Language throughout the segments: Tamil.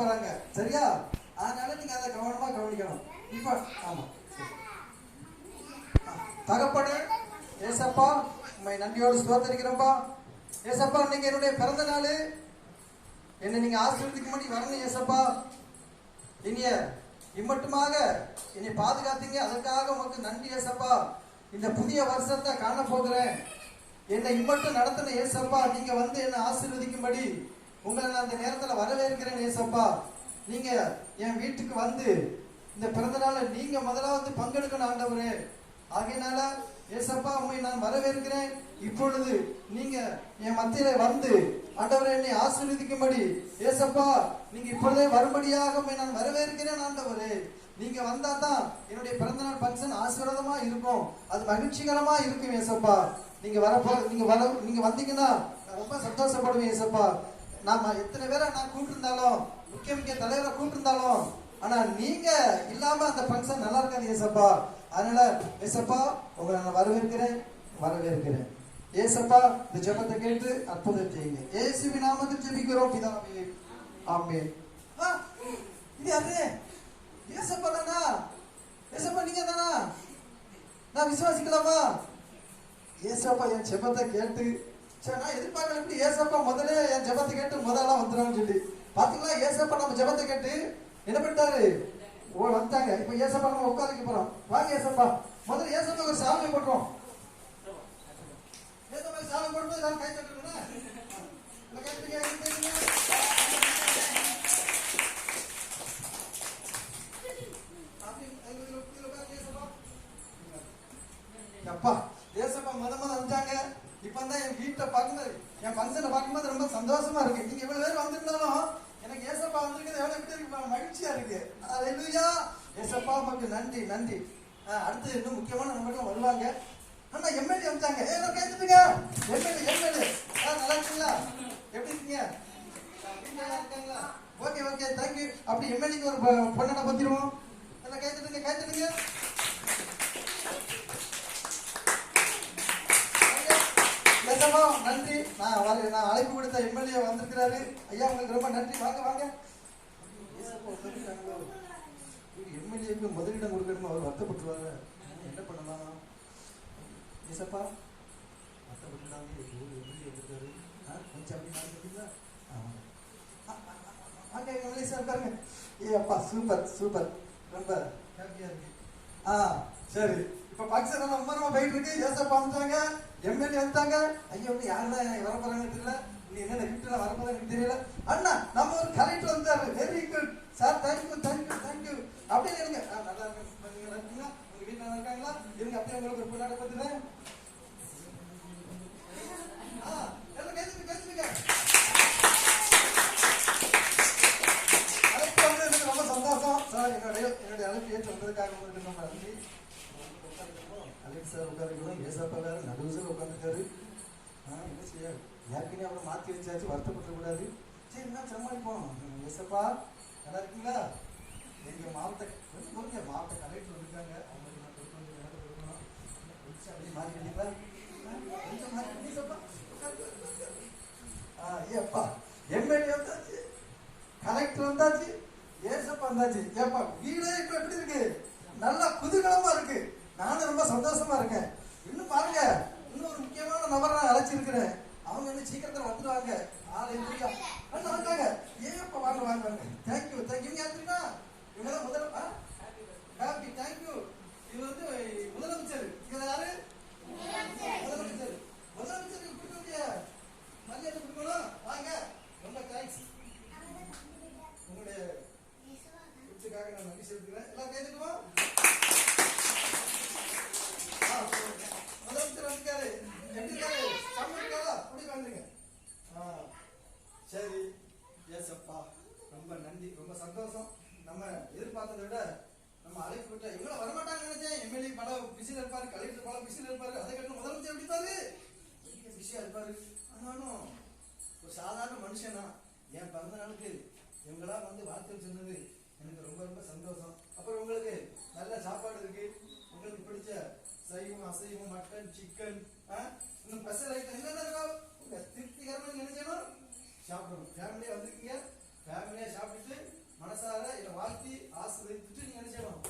போறாங்க. சரியா? அதனால நீங்க அதை கவனமா கவனிக்கணும். இப்போ ஆமா. தகப்பனே ஏசப்பா உண்மை நன்றியோடு ஸ்தோத்தரிக்கிறோம்ப்பா ஏசப்பா இன்னைக்கு என்னுடைய பிறந்த நாள். என்னை நீங்க ஆசிரியத்துக்கு முன்னாடி வரணும் ஏசப்பா. இனிய இம்மட்டுமாக என்னை பாதுகாத்தீங்க. அதற்காக உனக்கு நன்றி ஏசப்பா. இந்த புதிய வருஷத்தை காண போகிறேன் என்னை இம்மட்டும் நடத்தின ஏசப்பா நீங்க வந்து என்னை ஆசீர்வதிக்கும்படி உங்களை நான் அந்த நேரத்தில் வரவேற்கிறேன் ஏசப்பா. நீங்க என் வீட்டுக்கு வந்து இந்த பிறந்த நாளை நீங்க முதலாவது பங்கெடுக்கணும் ஆண்டவரே. ஆகையினால ஏசப்பா உண்மை நான் வரவேற்கிறேன். இப்பொழுது நீங்க என் மத்தியில வந்து ஆண்டவரை என்னை ஆசீர்வதிக்கும்படி ஏசப்பா நீங்க இப்பொழுதே வரும்படியாக உண்மை நான் வரவேற்கிறேன் ஆண்டவரே. நீங்க வந்தா தான் என்னுடைய பிறந்தநாள் ஃபங்க்ஷன் ஆசீர்வாதமா இருக்கும். அது மகிழ்ச்சிகரமா இருக்கும் ஏசப்பா. நீங்க வரப்போ நீங்க வர நீங்க வந்தீங்கன்னா நான் ரொம்ப சந்தோஷப்படுவேன் ஏசப்பா. நாம எத்தனை பேரை நான் கூப்பிட்டுருந்தாலும் முக்கிய முக்கிய தலைவரை கூப்பிட்டுருந்தாலும் ஆனா நீங்க இல்லாம அந்த ஃபங்க்ஷன் நல்லா இருக்காது ஏசப்பா. அதனால ஏசப்பா உங்களை நான் வரவேற்கிறேன் வரவேற்கிறேன். ஏசப்பா இந்த ஜெபத்தை கேட்டு அற்புதம் செய்யுங்க. ஏசுவி நாமத்தில் ஜெபிக்கிறோம் பிதாவே. ஆமே இது யாரு? ஏசப்பா தானா? ஏசப்பா நீங்க தானா? நான் விசுவாசிக்கலாமா ஏசப்பா என் ஜெபத்தை கேட்டு சரி நான் எதிர்பார்க்கல எப்படி ஏசப்பா முதல்ல என் ஜெபத்தை கேட்டு முதல்ல வந்துடும் சொல்லி பாத்தீங்களா ஏசப்பா நம்ம ஜெபத்தை கேட்டு என்ன பண்ணிட்டாரு ஓ வந்தாங்க இப்போ ஏசப்பா நம்ம உட்காந்துக்க போறோம் வாங்க ஏசப்பா முதல்ல ஏசப்பா ஒரு சாமி போட்டுரும் ஏசப்பா சாமி போடும்போது எல்லாரும் கை தட்டுறீங்களா கை தட்டுங்க, ஏசப்பா. அப்பா ஏசப்பா முத முத வந்துட்டாங்க இப்போ தான் என் வீட்டை பார்க்கும்போது என் ஃபங்க்ஷனை பார்க்கும்போது ரொம்ப சந்தோஷமா இருக்கு. நீங்க இவ்வளவு பேர் வந்திருந்தாலும் எனக்கு ஏசப்பா வந்திருக்கிறது எவ்வளவு எப்படி இருக்கு? மகிழ்ச்சியா இருக்கு. அல்லேலூயா ஏசப்பா உமக்கு நன்றி நன்றி. ஆ, அடுத்து இன்னும் முக்கியமான நம்பர்கள் வருவாங்க. ஆனா எம்எல்ஏ வந்துட்டாங்க. ஏ நான் கேட்டுட்டுங்க எம்எல்ஏ எம்எல்ஏ நல்லா இருக்கீங்களா? எப்படி இருக்கீங்க? இருக்காங்களா? ஓகே ஓகே தேங்க்யூ அப்படி எம்எல்ஏக்கு ஒரு பொண்ணனை பொண்ணை பத்திருவோம் எல்லாம் கைத்தட்டுங்க கைத்தட்டுங்க ஏசப்பா நன்றி நான் வர- நான் அழைப்பு கொடுத்த எம்எல்ஏ வந்திருக்கிறாரு. ஐயா உங்களுக்கு ரொம்ப நன்றி. வாங்க வாங்க. ஏசப்பா எம்எல்ஏக்கு முதலிடம் கொடுக்கணும் அவர் வருத்தப்பட்டுருவாங்க என்ன பண்ணலாம்? ஏசப்பா வருத்தப்பட்டுட்டாங்க ஒரு எம்எல்ஏ இருக்காரு ஆ, கொஞ்சம் அப்படி நடந்துட்டீங்களா வாங்க. எம்எல்ஏ சார் பாருங்க. ஏ அப்பா சூப்பர் சூப்பர். ரொம்ப ஹாப்பியாக இருக்கு. ஆ சரி. இப்போ பாகிஸ்தான் ரொம்ப ரொம்ப போயிட்டு இருக்கு. ஏசப்பா வந்துட்டாங்க எம்எல்ஏ வந்துட்டாங்க ஐயோ இன்னும் யாரெல்லாம் வர போறாங்கன்னு தெரியல. நீ என்னென்ன கிஃப்ட்லாம் வர எனக்கு தெரியல. அண்ணா நம்ம ஒரு கலெக்டர் வந்தாரு. Very good sir thank you thank you thank you அப்படியே இருங்க. நல்லா இருக்கு இருக்கீங்களா? உங்க வீட்டுல நல்லா இருக்காங்களா? இருங்க அப்படியே உங்களுக்கு ஒரு பொண்ணாட பத்துறேன் ஆ எல்லாம் கேட்டுங்க கேட்டுங்க அழைப்பு வந்ததுக்கு ரொம்ப சந்தோஷம் சார் என்னுடைய என்னுடைய அழைப்பு ஏற்று வந்ததுக்காக உங்களுக்கு ரொம்ப நன்றி அலெக்ஸ் சார் உட்காந்துக்கணும் ஏசப்பா வேற நடுவுல உட்காந்துருக்காரு ஆ என்ன செய்ய ஏற்கனவே அவரை மாற்றி வச்சாச்சு வருத்தப்பட்டுக்கூடாது சரி என்ன சமாளிப்போம். ஏசப்பா நல்லா இருக்கீங்களா? எங்கள் மாவட்ட கொஞ்சம் கொஞ்சம் மாவட்ட கலெக்டர் இருக்காங்க. அவங்களுக்கு நான் கொடுக்க வேண்டிய நேரம் கொடுக்கணும். கொஞ்சம் அப்படியே மாறி ஆ, கொஞ்சம் மாறி கண்டிப்பா ஆ ஏப்பா எம்எல்ஏ வந்தாச்சு கலெக்டர் வந்தாச்சு ஏசப்பா வந்தாச்சு. ஏப்பா வீடே இப்போ எப்படி இருக்கு? நல்லா குதூகலமா இருக்கு. நானும் ரொம்ப சந்தோஷமா இருக்கேன் இன்னும் பாருங்க இன்னும் ஒரு முக்கியமான நபரை நான் அழைச்சிருக்கிறேன் அவங்க இன்னும் சீக்கிரத்துல வந்துடுவாங்க ஆளை இல்லையா அண்ணா வந்தாங்க ஏப்பா வாங்க வாங்க வாங்க தேங்க்யூ தேங்க்யூ இவங்க யாருன்னா இவங்க தான் முதல் ஹாப்பி தேங்க்யூ இது வந்து முதலமைச்சர் இவங்க யாரு முதலமைச்சர் முதலமைச்சருக்கு கொடுக்க வேண்டிய மரியாதை கொடுக்கணும் வாங்க ரொம்ப தேங்க்ஸ் உங்களுடைய கிஃப்ட்டுக்காக நான் நன்றி செலுத்துகிறேன் எல்லாம் கேட்டுக்குவோம் முதலமைச்சர் வந்துருக்காரு எப்படி இருக்காரு சமம் இருக்காரா அப்படி வந்துருங்க ஆ சரி ஏசப்பா ரொம்ப சந்தோஷம். நம்ம எதிர்பார்த்ததை விட நம்ம அழைப்பு விட்ட இவ்வளவு வரமாட்டாங்க நினைச்சேன். எம்எல்ஏ பல பிஸியில் இருப்பாரு கலெக்டர் பல பிஸியில் இருப்பாரு. அதை கட்டணும் முதலமைச்சர் எப்படி இருப்பாரு? பிஸியா இருப்பாரு. ஆனாலும் ஒரு சாதாரண மனுஷனா என் பிறந்த நாளுக்கு இவங்களா வந்து வாழ்த்து சொன்னது எனக்கு ரொம்ப ரொம்ப சந்தோஷம். அப்புறம் உங்களுக்கு நல்ல சாப்பாடு இருக்கு. உங்களுக்கு பிடிச்ச சைவம் அசைவம் மட்டன் சிக்கன் இன்னும் ஸ்பெஷல் ஐட்டம் என்னென்ன இருக்கோ? உங்க திருப்திகரமா நினைச்சேனோ? சாப்பிடணும். ஃபேமிலியா வந்திருக்கீங்க. ஃபேமிலியாக சாப்பிட்டுட்டு மனசார இதை வாழ்த்தி ஆசீர்வதித்துட்டு நீங்கள் என்ன செய்யணும்?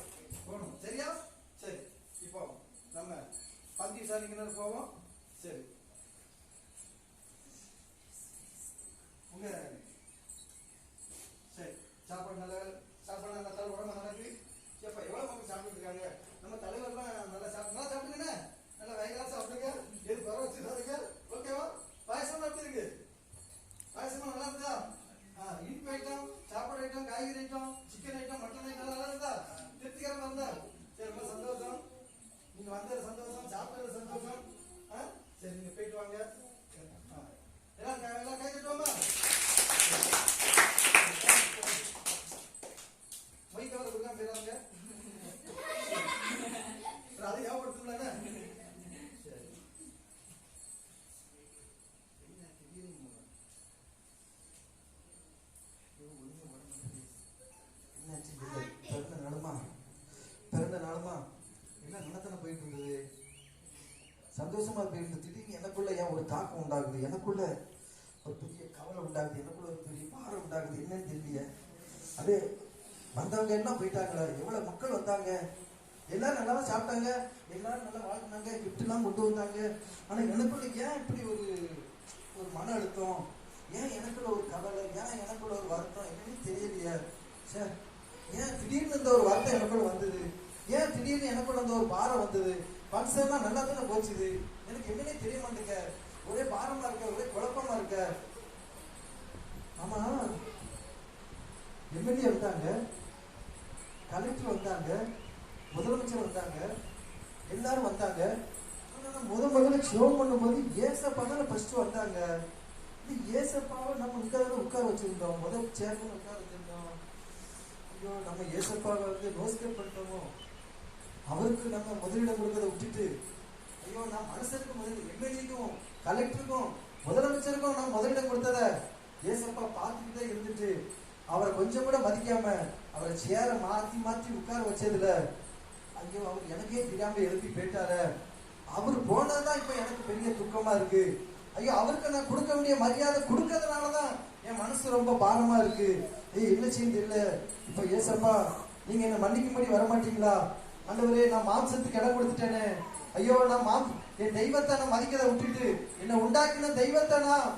போகணும். சரியா? சரி. இப்போ நம்ம பந்தி விசாரிக்கிற போவோம். சரி. சந்தோஷமா போயிட்டு திடீர்னு எனக்குள்ள ஏன் ஒரு தாக்கம் உண்டாகுது? எனக்குள்ள ஒரு பெரிய கவலை உண்டாகுது. எனக்குள்ள ஒரு பெரிய பாரம் உண்டாகுது. என்னன்னு தெரியல அது வந்தவங்க என்ன போயிட்டாங்களா? எவ்வளவு மக்கள் வந்தாங்க? எல்லாரும் நல்லா சாப்பிட்டாங்க. எல்லாரும் நல்லா வாழ்ந்தாங்க. கிஃப்ட் எல்லாம் கொண்டு வந்தாங்க. ஆனா எனக்குள்ள ஏன் இப்படி ஒரு ஒரு மன அழுத்தம்? ஏன் எனக்குள்ள ஒரு கவலை? ஏன் எனக்குள்ள ஒரு வருத்தம்? என்னன்னு தெரியலையே. சார் ஏன் திடீர்னு இந்த ஒரு வருத்தம் எனக்குள்ள வந்தது? ஏன் திடீர்னு எனக்குள்ள அந்த ஒரு பாரம் வந்தது? ஃபங்க்ஷன்லாம் நல்லா தானே போச்சுது? எனக்கு என்னன்னே தெரிய மாட்டேங்க ஒரே பாரமா இருக்க ஒரே குழப்பமா இருக்க. ஆமா. எம்எல்ஏ வந்தாங்க. கலெக்டர் வந்தாங்க. முதலமைச்சர் வந்தாங்க. எல்லாரும் வந்தாங்க. முத முதல்ல ஷோன் பண்ணும்போது ஏசப்பா தானே ஃபர்ஸ்ட் வந்தாங்க. இது ஏசப்பாவை நம்ம உட்கார உட்கார வச்சிருந்தோம். முதல் சேர்மன் உட்கார வச்சிருந்தோம். ஐயோ நம்ம ஏசப்பாவை வந்து நோஸ்கர் பண்ணிட்டோமோ? அவருக்கு நம்ம முதலிடம் கொடுக்கறத ஐயோ நான் மனுஷருக்கு முதல் எம்எல்ஏக்கும் கலெக்டருக்கும் முதலமைச்சருக்கும் நான் முதலிடம் கொடுத்தத ஏசப்பா பார்த்துக்கிட்டே இருந்துட்டு அவரை கொஞ்சம் கூட மதிக்காம அவரை சேரை மாத்தி மாத்தி உட்கார வச்சதுல ஐயோ அவர் எனக்கே தெரியாம எழுப்பி போயிட்டார. அவர் போனதுதான் இப்ப எனக்கு பெரிய துக்கமா இருக்கு. ஐயோ அவருக்கு நான் கொடுக்க வேண்டிய மரியாதை கொடுக்கறதுனாலதான் என் மனசு ரொம்ப பாரமா இருக்கு. ஏய் என்ன செய்ய தெரியல. இப்ப ஏசப்பா நீங்க என்ன மன்னிக்கும்படி வர மாட்டீங்களா ஆண்டவரே நான் மாம்சத்துக்கு இடம் கொடுத்துட்டேனே. ஐயோ நான் என் தெய்வத்தை நான் மதிக்கிறத விட்டுட்டு என்னை உண்டாக்கின தெய்வத்தை நான்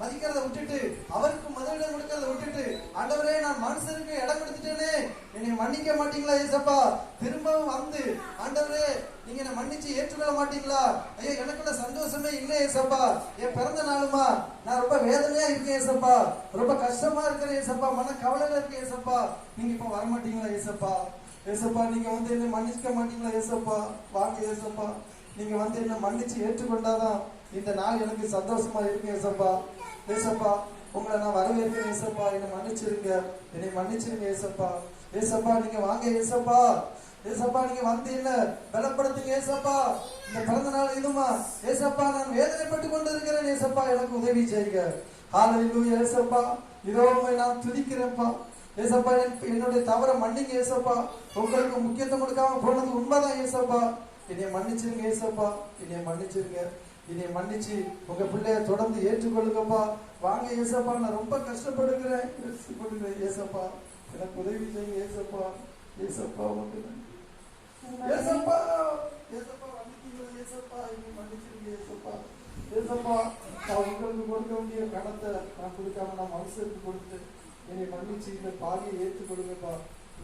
மதிக்கிறத விட்டுட்டு அவருக்கு முதலிடம் கொடுக்கறத விட்டுட்டு ஆண்டவரே நான் மனுஷனுக்கு இடம் கொடுத்துட்டேனே. என்னை மன்னிக்க மாட்டீங்களா ஏசப்பா? திரும்பவும் வந்து ஆண்டவரே நீங்க என்ன மன்னிச்சு ஏற்றுக்கொள்ள மாட்டீங்களா? ஐயோ எனக்குள்ள சந்தோஷமே இல்லை ஏசப்பா. என் பிறந்த நாளுமா நான் ரொம்ப வேதனையா இருக்கேன் ஏசப்பா. ரொம்ப கஷ்டமா இருக்கிறேன் ஏசப்பா. மன கவலையில இருக்கேன் ஏசப்பா. நீங்க இப்ப வர மாட்டீங்களா ஏசப்பா? ஏசப்பா நீங்க வந்து என்ன மன்னிச்சுக்க மாட்டீங்களா ஏசப்பா? வாங்க ஏசப்பா. நீங்க வந்து என்ன மன்னிச்சு ஏற்றுக்கொண்டாதான் இந்த நாள் எனக்கு சந்தோஷமா இருக்கு ஏசப்பா. ஏசப்பா உங்களை நான் வரவேற்கிறேன் ஏசப்பா. என்னை மன்னிச்சிருங்க. என்னை மன்னிச்சிருங்க ஏசப்பா. ஏசப்பா நீங்க வாங்க ஏசப்பா. ஏசப்பா நீங்க வந்து என்ன பலப்படுத்துங்க ஏசப்பா. இந்த பிறந்த நாள் இதுமா. ஏசப்பா நான் வேதனைப்பட்டு கொண்டு இருக்கிறேன் ஏசப்பா. எனக்கு உதவி செய்யுங்க. ஹalleluya ஏசப்பா. இதோ நான் துதிக்கிறேன்ப்பா. ஏசப்பா என்- என்னுடைய தவற மன்னிங்க ஏசப்பா. உங்களுக்கு முக்கியத்துவம் கொடுக்காம போனது உண்மைதான் ஏசப்பா. என்னை மன்னிச்சிருங்க ஏசப்பா. என்னை மன்னிச்சிருங்க. என்னை மன்னிச்சு உங்க பிள்ளைய தொடர்ந்து ஏற்றுக்கொள்ளுங்கப்பா. வாங்க ஏசப்பா நான் ரொம்ப கஷ்டப்படுகிறேன். கஷ்டப்படுகிறேன் ஏசப்பா. எனக்கு உதவி செய்யுங்க ஏசப்பா. ஏசப்பா வந்து ஏசப்பா ஏசப்பா மன்னிக்கிறீங்களா ஏசப்பா? என்னை மன்னிச்சிருங்க ஏசப்பா. ஏசப்பா நான் உங்களுக்கு கொடுக்க வேண்டிய கடத்தை நான் கொடுக்காம நான் மனசுக்கு கொடுத்து என்னை மன்னிச்சு இந்த பாதியை ஏற்றுக்கொடுங்கப்பா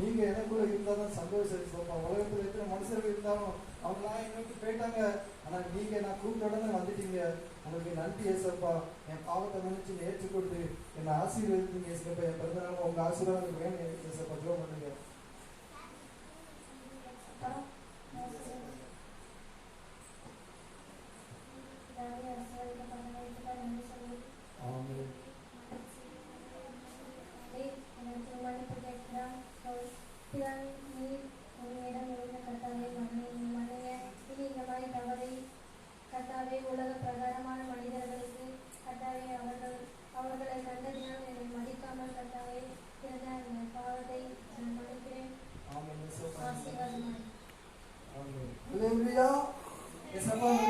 நீங்க எனக்குள்ள இருந்தா தான் சந்தோஷம் ஏசப்பா உலகத்துல எத்தனை மனுஷர்கள் இருந்தாலும் அவங்களாம் என்னோட போயிட்டாங்க. ஆனா நீங்க நான் கூப்பிட்ட உடனே வந்துட்டீங்க. உங்களுக்கு நன்றி ஏசப்பா. என் பாவத்தை மன்னிச்சு ஏற்றுக்கொண்டு என்னை ஆசீர்வதித்தீங்க ஏசப்பா. என் பிறந்தநாள் உங்க ஆசீர்வாதம் வேணும் ஏசப்பா. ஜோ பண்ணுங்க. ஆமென்.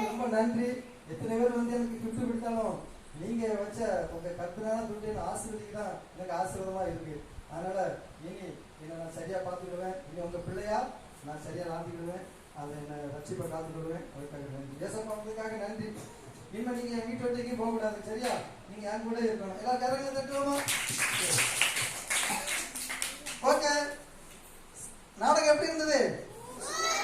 ரொம்ப நன்றி. எத்தனை பேர் வந்து எனக்கு கிஃப்ட் கொடுத்தாலும் நீங்க வச்ச உங்க கற்பனான துண்டு ஆசீர்வதிக்கு தான் எனக்கு ஆசீர்வாதமா இருக்கு. அதனால இனி என்னை நான் சரியா பார்த்துக்கிடுவேன். இனி உங்க பிள்ளையா நான் சரியா நடந்துக்கிடுவேன் அதை என்ன ரட்சிப்பை காத்துக்கிடுவேன் அதுக்காக நன்றி. ஏசப்பா வந்ததுக்காக நன்றி. இனிமே நீங்க என் வீட்டு வரைக்கும் போகக்கூடாது சரியா? நீங்க என் கூட இருக்கணும். எல்லாரும் கரங்களை தட்டுவோமா?